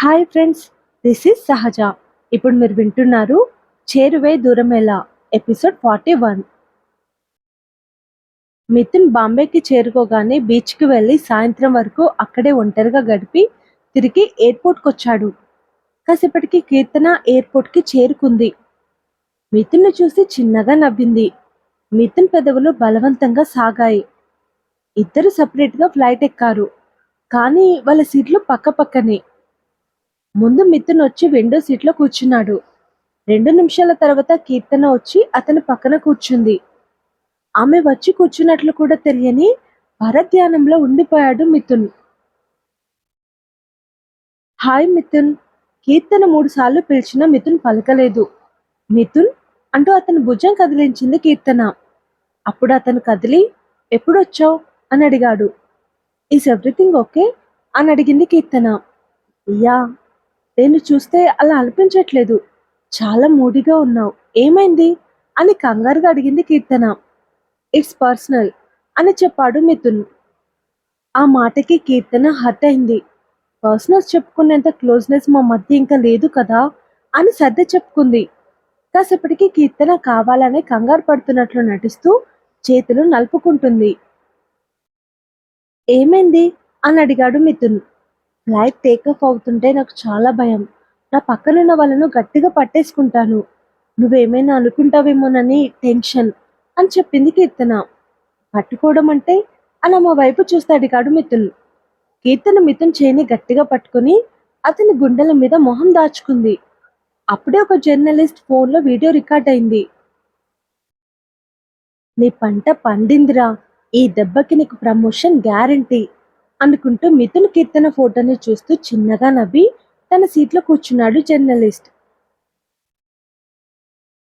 Hi friends this is సహజ. ఇప్పుడు మీరు వింటున్నారు చేరువే దూరం ఎలా ఎపిసోడ్ ఫార్టీ వన్ మిథున్ బాంబేకి చేరుకోగానే బీచ్కి వెళ్ళి సాయంత్రం వరకు అక్కడే ఒంటరిగా గడిపి తిరిగి ఎయిర్పోర్ట్కి వచ్చాడు కాసేపటికి కీర్తన ఎయిర్పోర్ట్కి చేరుకుంది. మిథున్ను చూసి చిన్నగా నవ్వింది. మిథున్ పెదవులు బలవంతంగా సాగాయి. ఇద్దరు సపరేట్గా ఫ్లైట్ ఎక్కారు. కానీ వాళ్ళ సీట్లు పక్క పక్కనే. ముందు మిథున్ వచ్చి విండో సీట్లో కూర్చున్నాడు. రెండు నిమిషాల తర్వాత కీర్తన వచ్చి అతని పక్కన కూర్చుంది. ఆమె వచ్చి కూర్చున్నట్లు కూడా తెలియని పరధ్యానంలో ఉండిపోయాడు మిథున్. హాయ్ మిథున్. కీర్తన మూడు సార్లు పిలిచినా మిథున్ పలకలేదు. మిథున్ అంటూ అతని భుజం కదిలించింది కీర్తన. అప్పుడు అతను కదిలి ఎప్పుడొచ్చావు? అని అడిగాడు. Is everything okay? అని అడిగింది కీర్తన. యా. నేను చూస్తే అలా అనిపించట్లేదు. చాలా మూడిగా ఉన్నావు. ఏమైంది? అని కంగారుగా అడిగింది కీర్తన. ఇట్స్ పర్సనల్ అని చెప్పాడు మిథున్. ఆ మాటకి కీర్తన హర్ట్ అయింది. పర్సనల్స్ చెప్పుకునేంత క్లోజ్నెస్ మా మధ్య ఇంకా లేదు కదా? అని సర్ది చెప్పుకుంది. కాసేపటికి కీర్తన కావాలనే కంగారు పడుతున్నట్లు నటిస్తూ చేతులు నలుపుకుంటుంది. ఏమైంది? అని అడిగాడు మిథున్. ఫ్లైట్ టేకఫ్ అవుతుంటే నాకు చాలా భయం. నా పక్కనున్న వాళ్ళను గట్టిగా పట్టేసుకుంటాను. నువ్వేమైనా అనుకుంటావేమోనని టెన్షన్ అని చెప్పింది కీర్తన. పట్టుకోవడం అంటే అలా మా వైపు చూస్తే అడిగాడు మిథున్. కీర్తన మిథున్ చేయిని గట్టిగా పట్టుకుని అతని గుండెల మీద మొహం దాచుకుంది. అప్పుడే ఒక జర్నలిస్ట్ ఫోన్లో వీడియో రికార్డ్ అయింది. నీ పంట పండిందిరా. ఈ దెబ్బకి నీకు ప్రమోషన్ గ్యారంటీ. అనుకుంటూ మిథున్ కీర్తన ఫోటోని చూస్తూ చిన్నగా నవ్వి తన సీట్లో కూర్చున్నాడు జర్నలిస్ట్.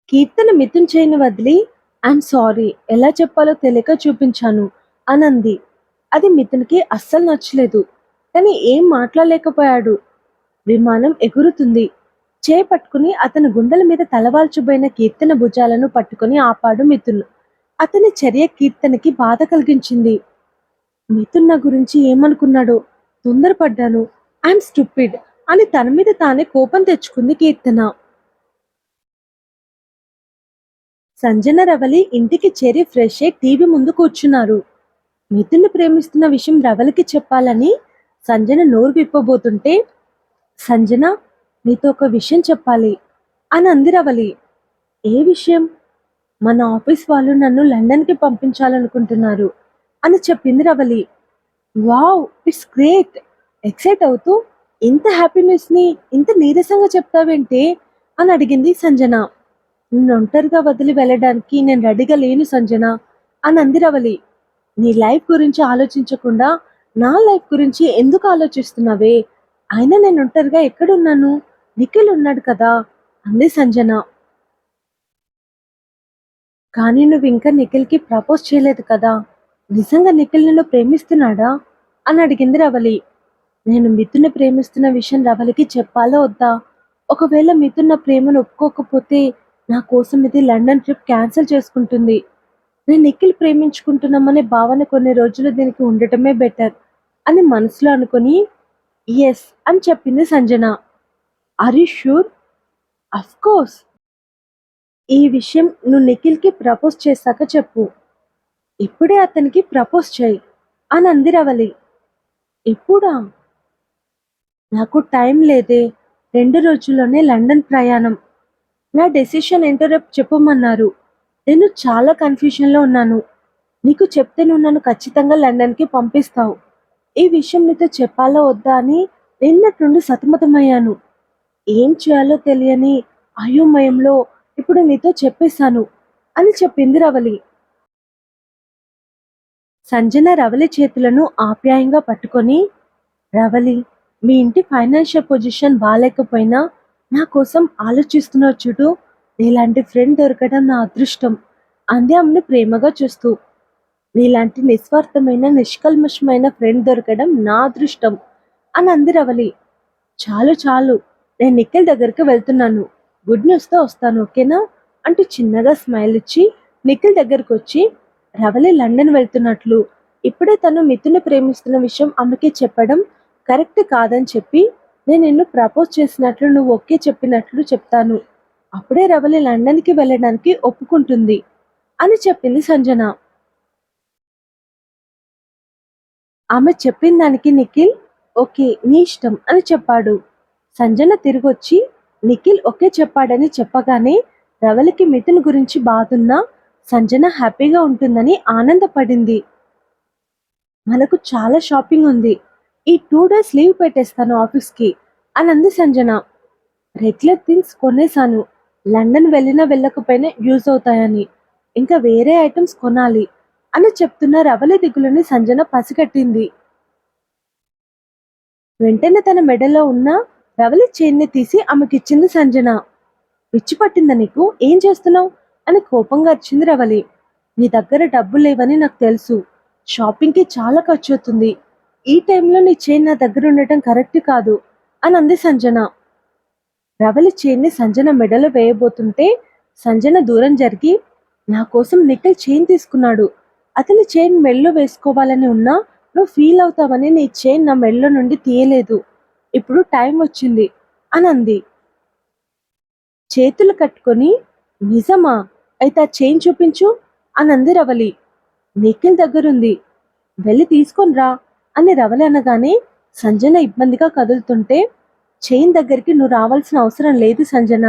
కీర్తన మిథున్ చేయని వదిలి ఐఎమ్ సారీ ఎలా చెప్పాలో తెలియక చూపించాను అనంది. అది మిథున్కి అస్సలు నచ్చలేదు. కానీ ఏం మాట్లాడలేకపోయాడు. విమానం ఎగురుతుంది. చేపట్టుకుని అతని గుండెల మీద తలవాల్చుబోయిన కీర్తన భుజాలను పట్టుకుని ఆపాడు మిథున్. అతని చర్య కీర్తనకి బాధ కలిగించింది. మిథున్ నా గురించి ఏమనుకున్నాడో? తొందరపడ్డాను. ఐఎమ్ స్టూపిడ్ అని తన మీద తానే కోపం తెచ్చుకుంది కీర్తన. సంజన రవలి ఇంటికి చేరి ఫ్రెష్ అయి టీవీ ముందు కూర్చున్నారు. మిథున్ని ప్రేమిస్తున్న విషయం రవలికి చెప్పాలని సంజన నోరు విప్పబోతుంటే సంజన నీతో ఒక విషయం చెప్పాలి అని అంది రవలి. ఏ విషయం? మన ఆఫీస్ వాళ్ళు నన్ను లండన్కి పంపించాలనుకుంటున్నారు. అని చెప్పింది Ravali wow it's great. Excite అవుతూ ఇంత హ్యాపీనెస్ని ఇంత నీరసంగా చెప్తావేంటే? అని అడిగింది సంజన. నిన్ను ఒంటరిగా వదిలి వెళ్ళడానికి నేను రెడీగా లేను సంజన. అని అంది రవలి నీ లైఫ్ గురించి ఆలోచించకుండా నా లైఫ్ గురించి ఎందుకు ఆలోచిస్తున్నావే? అయినా నేను ఒంటరిగా ఎక్కడున్నాను? నిఖిల్ ఉన్నాడు కదా? అంది సంజన. కానీ నువ్వు ఇంకా నిఖిల్కి ప్రపోజ్ చేయలేదు కదా? నిజంగా నిఖిల్ నిన్ను ప్రేమిస్తున్నాడా? అని అడిగింది రవలి. నేను మిథున్ను ప్రేమిస్తున్న విషయం రవలికి చెప్పాలో వద్దా? ఒకవేళ మిథున్న ప్రేమను ఒప్పుకోకపోతే నా కోసం ఇది లండన్ ట్రిప్ క్యాన్సిల్ చేసుకుంటుంది. నేను నిఖిల్ ప్రేమించుకుంటున్నామనే భావన కొన్ని రోజులు దీనికి ఉండటమే బెటర్ అని మనసులో అనుకుని ఎస్ అని చెప్పింది Sanjana. Are you sure of course ఈ విషయం నువ్వు నిఖిల్కి ప్రపోజ్ చేశాక చెప్పు. ఇప్పుడే అతనికి ప్రపోజ్ చేయి అని అంది రవలి ఇప్పుడా నాకు టైం లేదే. రెండు రోజుల్లోనే లండన్ ప్రయాణం. నా డెసిషన్ ఏంటో రేపు చెప్పమన్నారు. నేను చాలా కన్ఫ్యూషన్లో ఉన్నాను. నీకు చెప్తే నువ్వు నన్ను ఖచ్చితంగా లండన్కి పంపిస్తావు. ఈ విషయం నీతో చెప్పాలో వద్దా అని నిన్నట్టుండి సతమతమయ్యాను. ఏం చేయాలో తెలియని అయోమయంలో ఇప్పుడు నీతో చెప్పేశాను అని చెప్పింది రవలి. సంజన రవలి చేతులను ఆప్యాయంగా పట్టుకొని రవలి మీ ఇంటి ఫైనాన్షియల్ పొజిషన్ బాగాలేకపోయినా నా కోసం ఆలోచిస్తున్నావు చూడు. నీలాంటి ఫ్రెండ్ దొరకడం నా అదృష్టం. అంది ఆమెను ప్రేమగా చూస్తూ. నీలాంటి నిస్వార్థమైన నిష్కల్మషమైన ఫ్రెండ్ దొరకడం నా అదృష్టం అని అంది రవలి. చాలు చాలు. నేను నిఖిల్ దగ్గరికి వెళ్తున్నాను. గుడ్ న్యూస్తో వస్తాను ఓకేనా? అంటూ చిన్నగా స్మైల్ ఇచ్చి నిఖిల్ దగ్గరకు వచ్చి రవలి లండన్ వెళ్తున్నట్లు. ఇప్పుడే తను మిథుని ప్రేమిస్తున్న విషయం ఆమెకి చెప్పడం కరెక్ట్ కాదని చెప్పి నేను నిన్ను ప్రపోజ్ చేసినట్లు నువ్వు ఓకే చెప్పినట్లు చెప్తాను. అప్పుడే రవలి లండన్కి వెళ్ళడానికి ఒప్పుకుంటుంది అని చెప్పింది సంజన. ఆమె చెప్పిన దానికి నిఖిల్ ఓకే నీ ఇష్టం అని చెప్పాడు. సంజన తిరిగొచ్చి నిఖిల్ ఒకే చెప్పాడని చెప్పగానే రవలికి మిథున్ గురించి బాధున్నా సంజన హ్యాపీగా ఉంటుందని ఆనందపడింది. మనకు చాలా షాపింగ్ ఉంది. ఈ టూ డేస్ లీవ్ పెట్టేస్తాను ఆఫీస్కి అని అంది సంజన. రెగ్యులర్ థింగ్స్ కొనేసాను లండన్ వెళ్ళినా వెళ్ళకపోయినా యూజ్ అవుతాయని. ఇంకా వేరే ఐటమ్స్ కొనాలి అని చెప్తున్న రవలి దిగులని సంజన పసిగట్టింది. వెంటనే తన మెడలో ఉన్న రవలి చైన్ని తీసి ఆమెకిచ్చింది సంజన. పిచ్చి పట్టిందా నీకు? ఏం చేస్తున్నావు? అని కోపంగా వచ్చింది రవలి. నీ దగ్గర డబ్బులు లేవని నాకు తెలుసు. షాపింగ్కి చాలా ఖర్చు అవుతుంది ఈ టైంలో నీ చైన్ నా దగ్గర ఉండటం కరెక్ట్ కాదు అని అంది సంజన. రవలి చైన్ని సంజన మెడలో వేయబోతుంటే సంజన దూరం జరిగి నా కోసం నిఖిల్ చైన్ తీసుకున్నాడు. అతని చైన్ మెడలో వేసుకోవాలని ఉన్నా నువ్వు ఫీల్ అవుతావని నీ చైన్ నా మెడలో నుండి తీయలేదు. ఇప్పుడు టైం వచ్చింది అని అంది. చేతులు కట్టుకొని నిజమా? అయితే ఆ చైన్ చూపించు అని అంది రవలి. నిఖిల్ దగ్గరుంది. వెళ్ళి తీసుకొని రా అని రవలి అనగానే సంజన ఇబ్బందిగా కదులుతుంటే చైన్ దగ్గరికి నువ్వు రావాల్సిన అవసరం లేదు సంజన.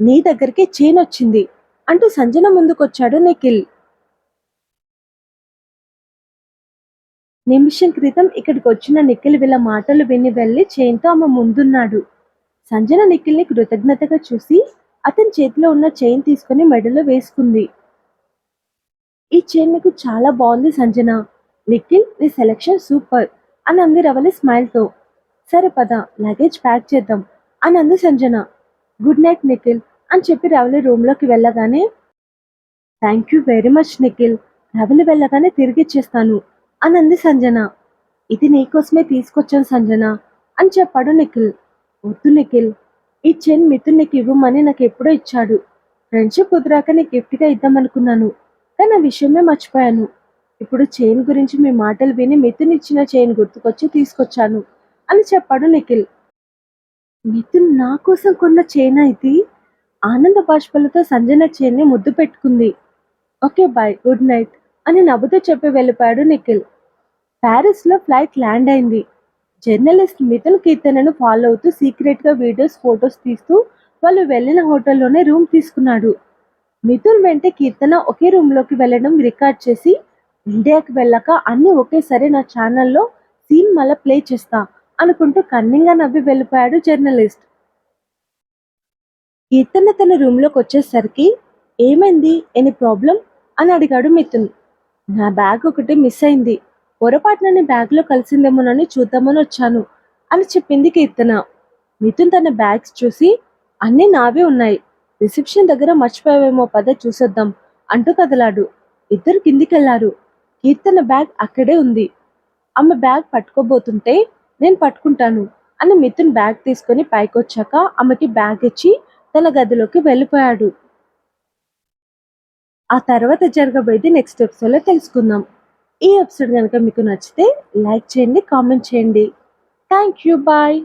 నీ దగ్గరికి చైన్ వచ్చింది అంటూ సంజన ముందుకొచ్చాడు నిఖిల్. నిమిషం క్రితం ఇక్కడికి వచ్చిన నిఖిల్ వీళ్ళ మాటలు విని వెళ్ళి చైన్తో ఆమె ముందున్నాడు. సంజన నిఖిల్ని కృతజ్ఞతగా చూసి అతని చేతిలో ఉన్న చైన్ తీసుకుని మెడలో వేసుకుంది. ఈ చైన్ నీకు చాలా బాగుంది సంజన. నిఖిల్ నీ సెలెక్షన్ సూపర్ అని అంది రవలి స్మైల్తో. సరే పద లగేజ్ ప్యాక్ చేద్దాం అని అంది సంజన. గుడ్ నైట్ నిఖిల్ అని చెప్పి రవలి రూమ్లోకి వెళ్ళగానే thank you very much Nikhil. Ravali వెళ్ళగానే తిరిగి ఇచ్చేస్తాను అని అంది సంజన. ఇది నీకోసమే తీసుకొచ్చాను సంజన అని చెప్పాడు నిఖిల్. వద్దు నిఖిల్. ఈ చైన్ మిథున్ నీకు ఇవ్వమని నాకు ఎప్పుడో ఇచ్చాడు. ఫ్రెండ్షిప్ కుదిరాక నీ గిఫ్ట్గా ఇద్దామనుకున్నాను. కానీ ఆ విషయమే మర్చిపోయాను. ఇప్పుడు చైన్ గురించి మీ మాటలు విని మిథున్ ఇచ్చిన చైన్ గుర్తుకొచ్చి తీసుకొచ్చాను అని చెప్పాడు నిఖిల్. మిథున్ నా కోసం కొన్న చైన్ ఇది? ఆనంద బాష్పలతో సంజన చైన్ని ముద్దు పెట్టుకుంది. ఓకే బాయ్ గుడ్ నైట్ అని నవ్వుతూ చెప్పి వెళ్ళిపోయాడు నిఖిల్. ప్యారిస్లో ఫ్లైట్ ల్యాండ్ అయింది. జర్నలిస్ట్ మిథున్ కీర్తనను ఫాలో అవుతూ సీక్రెట్గా వీడియోస్ ఫొటోస్ తీస్తూ వాళ్ళు వెళ్ళిన హోటల్లోనే రూమ్ తీసుకున్నాడు. మిథున్ వెంటే కీర్తన ఒకే రూమ్లోకి వెళ్ళడం రికార్డ్ చేసి ఇండియాకి వెళ్ళాక అన్నీ ఒకేసారి నా ఛానల్లో సీన్ మళ్ళీ ప్లే చేస్తా అనుకుంటూ కన్నింగా నవ్వి వెళ్ళిపోయాడు జర్నలిస్ట్. కీర్తన తన రూమ్లోకి వచ్చేసరికి ఏమైంది? ఎనీ ప్రాబ్లం అని అడిగాడు మిథున్. నా బ్యాగ్ ఒకటి మిస్ అయింది. పొరపాటునని బ్యాగ్లో కలిసిందేమోనని చూద్దామని వచ్చాను అని చెప్పింది కీర్తన. మిథున్ తన బ్యాగ్స్ చూసి అన్నీ నావే ఉన్నాయి. రిసెప్షన్ దగ్గర మర్చిపోయావేమో పద చూసొద్దాం అంటూ కదలాడు. ఇద్దరు కిందికెళ్ళారు. కీర్తన బ్యాగ్ అక్కడే ఉంది. ఆమె బ్యాగ్ పట్టుకోబోతుంటే నేను పట్టుకుంటాను అని మిథున్ బ్యాగ్ తీసుకొని పైకొచ్చాక ఆమెకి బ్యాగ్ ఇచ్చి తన గదిలోకి వెళ్ళిపోయాడు. ఆ తర్వాత జరగబోయేది నెక్స్ట్ ఎపిసోడ్లో తెలుసుకుందాం. ఈ ఎపిసోడ్ కనుక మీకు నచ్చితే లైక్ చేయండి కామెంట్ చేయండి. Thank you bye